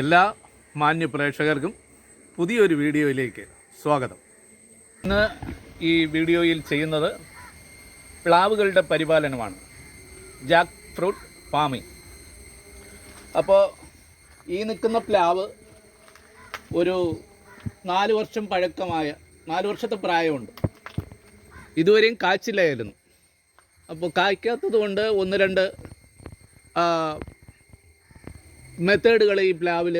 എല്ലാ മാന്യ പ്രേക്ഷകർക്കും പുതിയൊരു വീഡിയോയിലേക്ക് സ്വാഗതം. ഇന്ന് ഈ വീഡിയോയിൽ ചെയ്യുന്നത് പ്ലാവുകളുടെ പരിപാലനമാണ്. Jackfruit farming. അപ്പോൾ ഈ നിൽക്കുന്ന പ്ലാവ് ഒരു നാല് വർഷം പഴക്കമായ നാല് വർഷത്തെ പ്രായമുണ്ട്. ഇതുവരെയും കാച്ചില്ലായിരുന്നു. അപ്പോൾ കായ്ക്കാത്തത് കൊണ്ട് ഒന്ന് രണ്ട് മെത്തേഡുകൾ ഈ പ്ലാവിൽ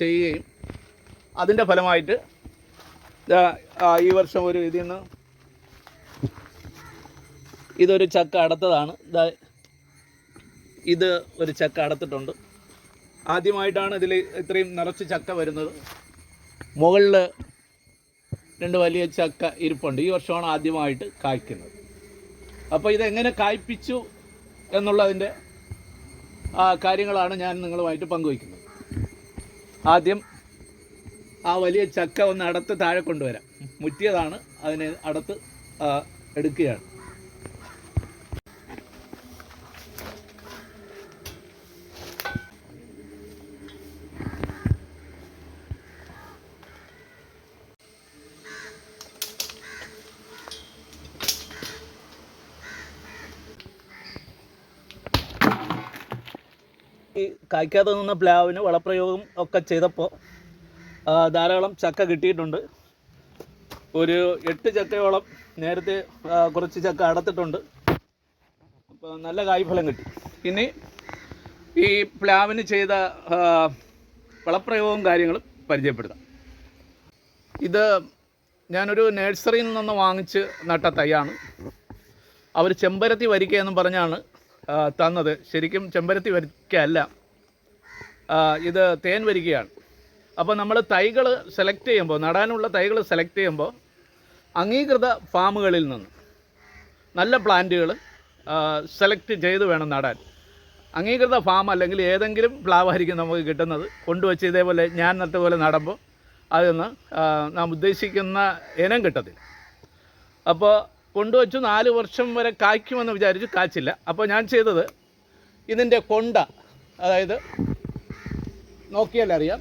ചെയ്യുകയും അതിന്റെ ഫലമായിട്ട് ഈ വർഷം ഒരു ഇതിൽ നിന്ന് ഇതൊരു ചക്ക അടത്തതാണ്. ഇത് ഒരു ചക്ക അടത്തിട്ടുണ്ട്. ആദ്യമായിട്ടാണ് ഇതിൽ ഇത്രയും നിറച്ച് ചക്ക വരുന്നത്. മുകളിൽ രണ്ട് വലിയ ചക്ക ഇരിപ്പുണ്ട്. ഈ വർഷമാണ് ആദ്യമായിട്ട് കായ്ക്കുന്നത്. അപ്പോൾ ഇതെങ്ങനെ കായ്പ്പിച്ചു എന്നുള്ളതിന്റെ കാര്യങ്ങളാണ് ഞാൻ നിങ്ങളുമായിട്ട് പങ്കുവയ്ക്കുന്നത്. ആദ്യം ആ വലിയ ചക്ക ഒന്ന് അടത്ത് താഴെ കൊണ്ടുവരാം. മുറ്റിയതാണ് അതിനെ അടത്ത് എടുക്കുകയാണ്. ഈ കായ്ക്കാതെ നിന്ന പ്ലാവിന് വളപ്രയോഗം ഒക്കെ ചെയ്തപ്പോൾ ധാരാളം ചക്ക കിട്ടിയിട്ടുണ്ട്. ഒരു എട്ട് ചക്കയോളം നേരത്തെ കുറച്ച് ചക്ക അടത്തിട്ടുണ്ട്. അപ്പോൾ നല്ല കായ്ഫലം കിട്ടി. ഇനി ഈ പ്ലാവിന് ചെയ്ത വളപ്രയോഗവും കാര്യങ്ങളും പരിചയപ്പെടുത്താം. ഇത് ഞാനൊരു നഴ്സറിയിൽ നിന്ന് വാങ്ങിച്ച് നട്ട തൈയാണ്. അവർ ചെമ്പരത്തി വരിക്ക എന്ന് പറഞ്ഞാണ് തന്നത്. ശരിക്കും ചെമ്പരത്തി വരിക്കയല്ല. ഇത് തേൻ വരികയാണ്. അപ്പോൾ നമ്മൾ തൈകൾ സെലക്ട് ചെയ്യുമ്പോൾ നടാനുള്ള തൈകൾ സെലക്ട് ചെയ്യുമ്പോൾ അംഗീകൃത ഫാമുകളിൽ നിന്ന് നല്ല പ്ലാന്റുകൾ സെലക്ട് ചെയ്ത് വേണം നടാൻ. അംഗീകൃത ഫാം അല്ലെങ്കിൽ ഏതെങ്കിലും പ്ലാവായിരിക്കും നമുക്ക് കിട്ടുന്നത്. കൊണ്ടുവച്ച് ഇതേപോലെ ഞാൻ നട്ട പോലെ നടുമ്പോൾ നിന്ന് നാം ഉദ്ദേശിക്കുന്ന ഇനം കിട്ടത്തില്ല. അപ്പോൾ കൊണ്ടുവച്ചു നാല് വർഷം വരെ കായ്ക്കുമെന്ന് വിചാരിച്ചു കാച്ചില്ല. അപ്പോൾ ഞാൻ ചെയ്തത് ഇതിന്റെ കൊണ്ട അതായത് നോക്കിയാൽ അറിയാം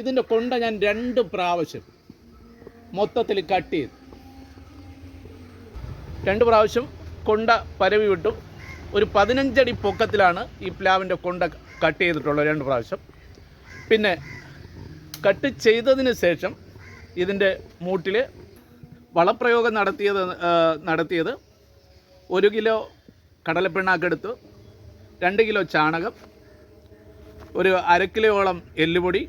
ഇതിന്റെ കൊണ്ട ഞാൻ രണ്ട് പ്രാവശ്യം മൊത്തത്തിൽ കട്ട് ചെയ്തു. രണ്ട് പ്രാവശ്യം കൊണ്ട പരവി വിട്ടു. ഒരു പതിനഞ്ചടി പൊക്കത്തിലാണ് ഈ പ്ലാവിന്റെ കൊണ്ട കട്ട് ചെയ്തിട്ടുള്ളത് രണ്ട് പ്രാവശ്യം. പിന്നെ കട്ട് ചെയ്തതിന് ശേഷം ഇതിന്റെ മൂട്ടിൽ വളപ്രയോഗം നടത്തിയത് നടത്തിയത് ഒരു കിലോ കടലപ്പിണ്ണാക്കെടുത്തു രണ്ട് കിലോ ചാണകം ഒരു അര കിലോയോളം എല്ലുപൊടി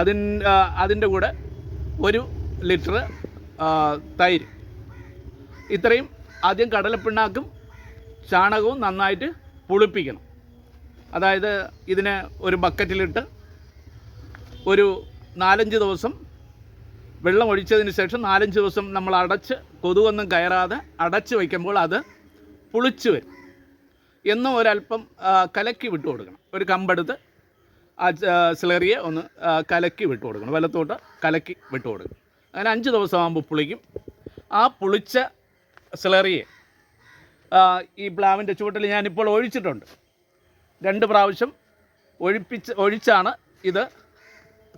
അതിൻ അതിന്റെ കൂടെ ഒരു ലിറ്റർ തൈര്. ഇത്രയും ആദ്യം കടലപ്പിണ്ണാക്കും ചാണകവും നന്നായിട്ട് പുളിപ്പിക്കണം. അതായത് ഇതിനെ ഒരു ബക്കറ്റിലിട്ട് ഒരു നാലഞ്ച് ദിവസം വെള്ളം ഒഴിച്ചതിന് ശേഷം നാലഞ്ച് ദിവസം നമ്മൾ അടച്ച് കൊതുകൊന്നും കയറാതെ അടച്ച് വയ്ക്കുമ്പോൾ അത് പുളിച്ചു വരും. എന്നും ഒരല്പം കലക്കി വിട്ടു കൊടുക്കണം. ഒരു കമ്പെടുത്ത് ആ സിലറിയെ ഒന്ന് കലക്കി വിട്ടു കൊടുക്കണം. വലത്തോട്ട് കലക്കി വിട്ടു കൊടുക്കണം. അങ്ങനെ അഞ്ച് ദിവസമാകുമ്പോൾ പുളിക്കും. ആ പുളിച്ച സിലറിയെ ഈ പ്ലാവിന്റെ ചുവട്ടിൽ ഞാനിപ്പോൾ ഒഴിച്ചിട്ടുണ്ട്. രണ്ട് പ്രാവശ്യം ഒഴിപ്പിച്ച് ഒഴിച്ചാണ് ഇത്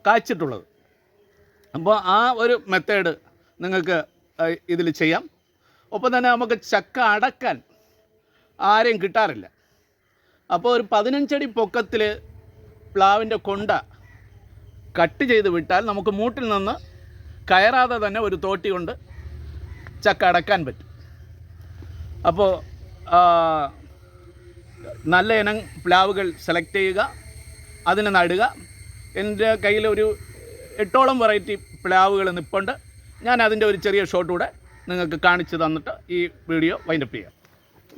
കായ്ച്ചിട്ടുള്ളത് അപ്പോൾ ആ ഒരു മെത്തേഡ് നിങ്ങൾക്ക് ഇതിൽ ചെയ്യാം. ഒപ്പം തന്നെ നമുക്ക് ചക്ക അടക്കാൻ ആരെയും കിട്ടാറില്ല. അപ്പോൾ ഒരു പതിനഞ്ചടി പൊക്കത്തിൽ പ്ലാവിന്റെ കൊണ്ട കട്ട് ചെയ്ത് വിട്ടാൽ നമുക്ക് മൂട്ടിൽ നിന്ന് കയറാതെ തന്നെ ഒരു തോട്ടി കൊണ്ട് ചക്ക അടക്കാൻ പറ്റും. അപ്പോൾ നല്ല ഇനം പ്ലാവുകൾ സെലക്ട് ചെയ്യുക അതിനെ നടുക. എന്റെ കയ്യിൽ ഒരു എട്ടോളം വെറൈറ്റി പ്ലാവുകൾ നിൽപ്പുണ്ട് ഞാൻ അതിന്റെ ഒരു ചെറിയ ഷോട്ട് കൂടെ നിങ്ങൾക്ക് കാണിച്ചു തന്നിട്ട് ഈ വീഡിയോ വൈൻഡപ്പ് ചെയ്യാം.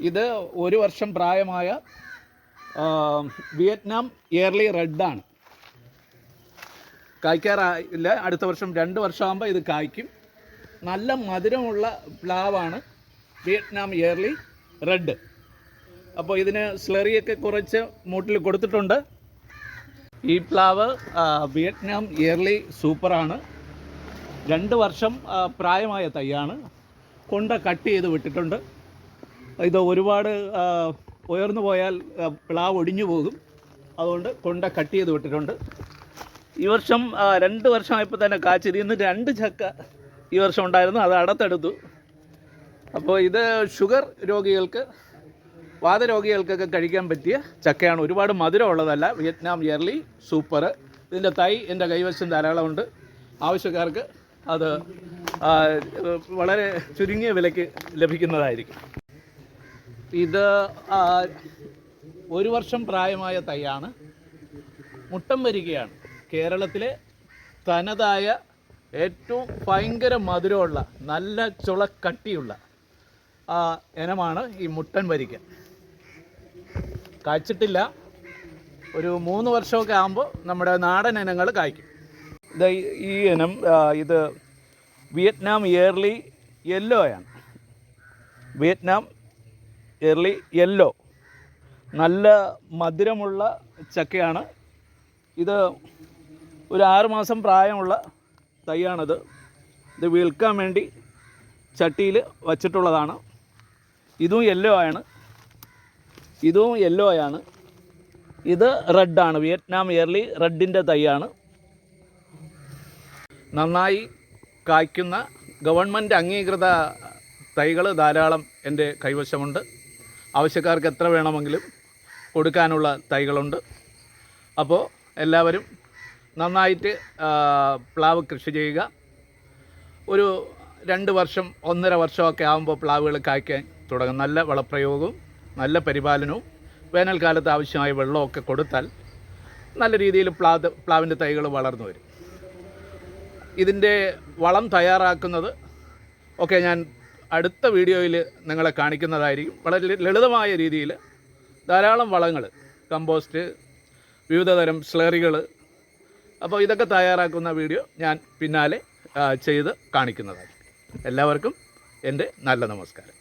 ഇത് ഒരു വർഷം പ്രായമായ വിയറ്റ്നാം ഇയർലി റെഡാണ് കായ്ക്കാറില്ല അടുത്ത വർഷം രണ്ട് വർഷമാകുമ്പോൾ ഇത് കായ്ക്കും. നല്ല മധുരമുള്ള പ്ലാവാണ് വിയറ്റ്നാം ഇയർലി റെഡ് അപ്പോൾ ഇതിന് സ്ലറിയൊക്കെ കുറച്ച് മൂട്ടിൽ കൊടുത്തിട്ടുണ്ട്. ഈ പ്ലാവ് വിയറ്റ്നാം ഇയർലി സൂപ്പറാണ്. രണ്ട് വർഷം പ്രായമായ തൈയാണ്. കൊണ്ട കട്ട് ചെയ്ത് വിട്ടിട്ടുണ്ട്. ഇത് ഒരുപാട് ഉയർന്നു പോയാൽ പ്ലാവ് ഒടിഞ്ഞു പോകും. അതുകൊണ്ട് കൊണ്ട കട്ട് ചെയ്ത് വിട്ടിട്ടുണ്ട്. ഈ വർഷം രണ്ട് വർഷമായപ്പോൾ തന്നെ കാച്ചിരി ഇന്ന് രണ്ട് ചക്ക ഈ വർഷം ഉണ്ടായിരുന്നു. അത് അടത്തെടുത്തു. അപ്പോൾ ഇത് ഷുഗർ രോഗികൾക്ക് വാതരോഗികൾക്കൊക്കെ കഴിക്കാൻ പറ്റിയ ചക്കയാണ്. ഒരുപാട് മധുരമുള്ളതല്ല. വിയറ്റ്നാം ഇയർലി സൂപ്പർ ഇതിന്റെ തൈ എന്റെ കൈവശം ധാരാളമുണ്ട് ആവശ്യക്കാർക്ക് അത് വളരെ ചുരുങ്ങിയ വിലയ്ക്ക് ലഭിക്കുന്നതായിരിക്കും. ഇത് ഒരു വർഷം പ്രായമായ തൈയാണ്. മുട്ടം വരികയാണ്. കേരളത്തിലെ തനതായ ഏറ്റവും ഭയങ്കര മധുരമുള്ള നല്ല ചുളക്കട്ടിയുള്ള ഇനമാണ് ഈ മുട്ടൻ വരിക്ക. കായ്ച്ചിട്ടില്ല. ഒരു മൂന്ന് വർഷമൊക്കെ ആകുമ്പോൾ നമ്മുടെ നാടൻ ഇനങ്ങൾ കായ്ക്കും. ഇത് ഈ ഇനം ഇത് വിയറ്റ്നാം ഇയർലി ആണ്. Vietnam early yellow. നല്ല മധുരമുള്ള ചക്കയാണ്. ഇത് ഒരു ആറുമാസം പ്രായമുള്ള തൈയാണിത്. ഇത് വിൽക്കാൻ വേണ്ടി ചട്ടിയിൽ വച്ചിട്ടുള്ളതാണ്. ഇതും യെല്ലോ ആണ്. ഇതും യെല്ലോ ആണ് ഇത് റെഡാണ് വിയറ്റ്നാം ഇയർലി റെഡിന്റെ തൈയാണ്. നന്നായി കായ്ക്കുന്ന ഗവൺമെന്റ് അംഗീകൃത തൈകൾ ധാരാളം എന്റെ കൈവശമുണ്ട്. ആവശ്യക്കാർക്ക് എത്ര വേണമെങ്കിലും കൊടുക്കാനുള്ള തൈകളുണ്ട്. അപ്പോൾ എല്ലാവരും നന്നായിട്ട് പ്ലാവ് കൃഷി ചെയ്യുക. ഒരു രണ്ട് വർഷം ഒന്നര വർഷമൊക്കെ ആകുമ്പോൾ പ്ലാവുകൾ കായ്ക്കാൻ തുടങ്ങും. നല്ല വളപ്രയോഗവും നല്ല പരിപാലനവും വേനൽക്കാലത്ത് ആവശ്യമായ വെള്ളമൊക്കെ കൊടുത്താൽ നല്ല രീതിയിൽ പ്ലാത് പ്ലാവിന്റെ തൈകൾ വളർന്നു വരും. ഇതിന്റെ വളം തയ്യാറാക്കുന്നത് ഒക്കെ ഞാൻ അടുത്ത വീഡിയോയിൽ നിങ്ങളെ കാണിക്കുന്നതായിരിക്കും. വളരെ ലളിതമായ രീതിയിൽ ധാരാളം വളങ്ങൾ കമ്പോസ്റ്റ് വിവിധതരം സ്ലറികൾ. അപ്പോൾ ഇതൊക്കെ തയ്യാറാക്കുന്ന വീഡിയോ ഞാൻ പിന്നാലെ ചെയ്ത് കാണിക്കുന്നതായിരിക്കും. എല്ലാവർക്കും എന്റെ നല്ല നമസ്കാരം.